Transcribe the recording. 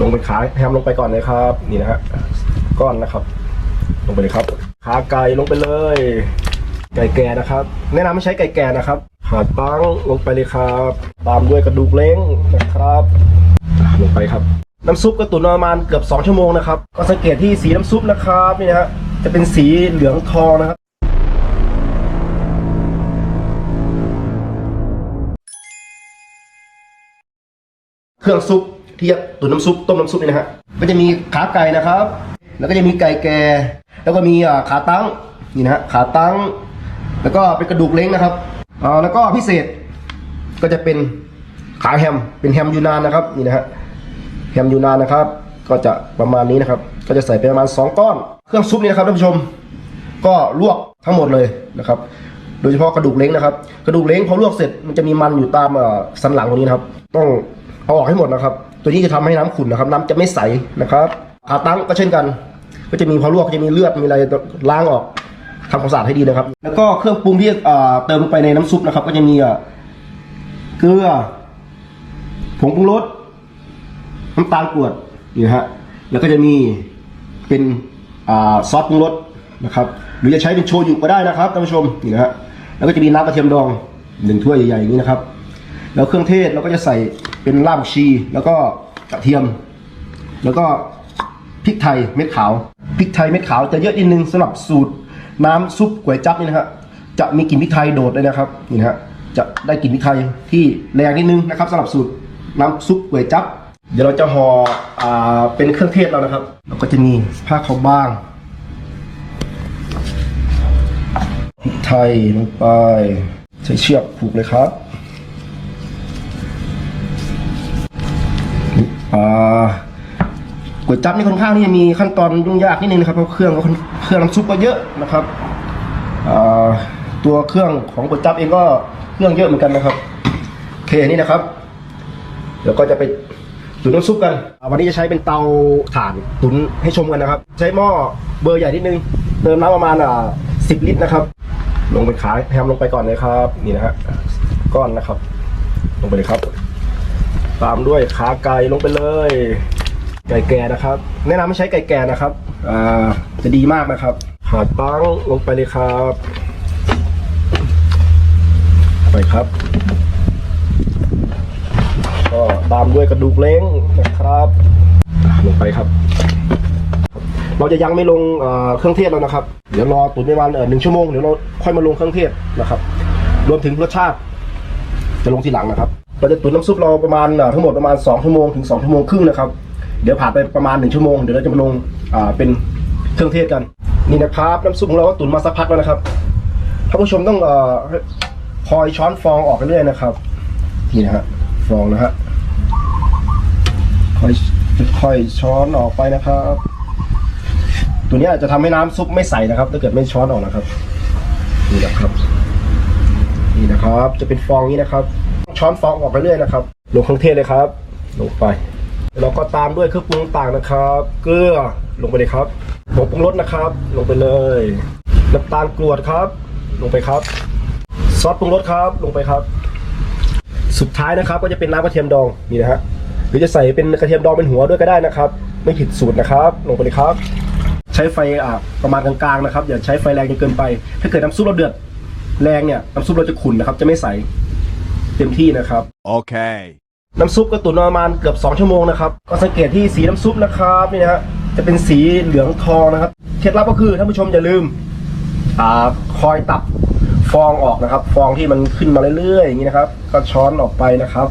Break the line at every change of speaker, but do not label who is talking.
ลงเป็นขาแฮมลงไปก่อนเลยครับ นี่นะฮะก้อนนะครับ ลงไปเลยครับ ขาไก่ลงไปเลย ไก่แก่นะครับ แนะนำไม่ใช้ไก่แก่นะครับขาตั้งลงไปเลยครับ ตามด้วยกระดูกเล้งนะครับลงไปครับ น้ำซุปก็ตุ๋นประมาณเกือบ 2 ชั่วโมงนะครับก็สังเกตที่สีน้ำซุปนะครับนี่นะฮะจะเป็นสีเหลืองทองนะครับเครื่องซุป ที่จะตุ๋นน้ำซุปต้มน้ำซุปนี่นะฮะก็จะมีขาไก่นะครับ แล้วก็จะมีไก่แก่ แล้วก็มีอ่าขาตั้งนี่นะฮะขาตั้ง แล้วก็เป็นกระดูกเล้งนะครับอ่าแล้วก็พิเศษก็จะเป็นขาแฮมเป็นแฮมยูนานนะครับนี่นะฮะแฮมยูนานนะครับ ก็จะประมาณนี้นะครับ ก็จะใส่ไปประมาณสองก้อน เครื่องซุปนี่นะครับท่านผู้ชม ก็ลวกทั้งหมดเลยนะครับโดยเฉพาะกระดูกเล้งนะครับ กระดูกเล้งพอลวกเสร็จมันจะมีมันอยู่ตามอ่อสันหลังตรงนี้นะครับ ต้องเอาออกให้หมดนะครับ ตัวนี้จะทำให้น้ำขุ่นนะครับ น้ำจะไม่ใสนะครับขาตั้งก็เช่นกัน ก็จะมีพอลวกก็จะมีเลือดมีอะไรล้างออกทำความสะอาดให้ดีนะครับ แล้วก็เครื่องปรุงที่เติมลงไปในน้ำซุปนะครับ ก็จะมีเกลือผงปรุงรสน้ำตาลกรวดนี่นะฮะแล้วก็จะมีเป็นอซอสปรุงรสนะครับหรือจะใช้เป็นโชยุก็ได้นะครับท่านผู้ชมนี่นะฮะแล้วก็จะมีน้ำกระเทียมดองหนึ่งถ้วยใหญ่ๆอย่างนี้นะครับ แล้วเครื่องเทศเราก็จะใส่ เป็นรากผักชีแล้วก็กระเทียม แล้วก็พริกไทยเม็ดขาวพริกไทยเม็ดขาวจะเยอะนิดนึงสำหรับสูตรน้ำซุปก๋วยจั๊บนี่นะฮะจะมีกลิ่นพริกไทยโดดเลยนะครับนี่นะฮะจะได้กลิ่นพริกไทยที่แรงนิดนึงนะครับสำหรับสูตรน้ำซุปก๋วยจั๊บเดี๋ยวเราจะห่ออ่าเป็นเครื่องเทศเรานะครับแล้วก็จะมีผ้าขาวบางพริกไทยลงไปใช้เชือกผูกเลยครับ ก๋วยจั๊บนี่ค่อนข้างที่จะมีขั้นตอนยุ่งยากนิดนึงนะครับเพราะเครื่องก็เครื่องน้ำซุปก็เยอะนะครับตัวเครื่องของก๋วยจั๊บเองก็เครื่องเยอะเหมือนกันนะครับโอเคนี่นะครับเดี๋ยวก็จะไปตุ๋นน้ำซุปกันวันนี้จะใช้เป็นเตาถ่านตุ๋นให้ชมกันนะครับ ใช้หม้อเบอร์ใหญ่นิดนึง เติมน้ำประมาณอ่าสิบลิตรนะครับ ลงเป็นขาแฮมลงไปก่อนเลยครับ นี่นะฮะก้อนนะครับ ลงไปเลยครับ ตามด้วยขาไก่ลงไปเลย ไก่แก่นะครับ แนะนำไม่ใช้ไก่แก่นะครับอ่าจะดีมากนะครับขาตั้งลงไปเลยครับ ไปครับ ก็ตามด้วยกระดูกเล้งนะครับอะลงไปครับ เราจะยังไม่ลงเอ่อเครื่องเทศแล้วนะครับ เดี๋ยวรอตุ๋นประมาณเอ่อหนึ่งชั่วโมงเดี๋ยวเราค่อยมาลงเครื่องเทศนะครับ รวมถึงรสชาติ จะลงทีหลังนะครับ เราจะตุ๋นน้ำซุปเราประมาณทั้งหมดประมาณ2ชั่วโมงถึง2ชั่วโมงครึ่งนะครับ เดี๋ยวผ่านไปประมาณ1ชั่วโมงเดี๋ยวเราจะมาลงเป็นเครื่องเทศกัน นี่นะครับน้ำซุปของเราก็ตุ๋นมาสักพักแล้วนะครับท่านผู้ชมต้องคอยช้อนฟองออกไปเรื่อยนะครับนี่นะฮะฟองนะฮะคอยค่อยช้อนออกไปนะครับ ตัวนี้ยจะทำให้น้ำซุปไม่ใสนะครับ ถ้าเกิดไม่ช้อนออกนะครับนี่นะครับ นี่นะครับ จะเป็นฟองนี้นะครับ ช้อนฟองออกไปเรื่อยนะครับ ลงเครื่องเทศเลยครับ ลงไปแล้วก็ตามด้วยเครื่องปรุงต่างนะครับ เกลือลงไปเลยครับผงปรุงรสนะครับ ลงไปเลยน้ำตาลกรวดครับ ลงไปครับ ซอสปรุงรสครับ ลงไปครับ สุดท้ายนะครับ ก็จะเป็นน้ำกระเทียมดองนี่นะฮะหรือจะใส่เป็นกระเทียมดองเป็นหัวด้วยก็ได้นะครับ ไม่ผิดสูตรนะครับ ลงไปเลยครับ ใช้ไฟอะประมาณกลางๆนะครับอย่าใช้ไฟแรงจนเกินไป ถ้าเกิดน้ำซุปเราเดือดแรงเนี่ยน้ำซุปเราจะขุ่นนะครับ จะไม่ใส เต็มที่นะครับ
Okay.
น้ำซุปก็ตุ๋นประมาณเกือบ2ชั่วโมงนะครับ ก็สังเกตที่สีน้ำซุปนะครับนี่นะฮะจะเป็นสีเหลืองทองนะครับ เคล็ดลับก็คือท่านผู้ชมอย่าลืมอ่าคอยตับฟองออกนะครับ ฟองที่มันขึ้นมาเรื่อยๆอย่างนี้นะครับ ก็ช้อนออกไปนะครับ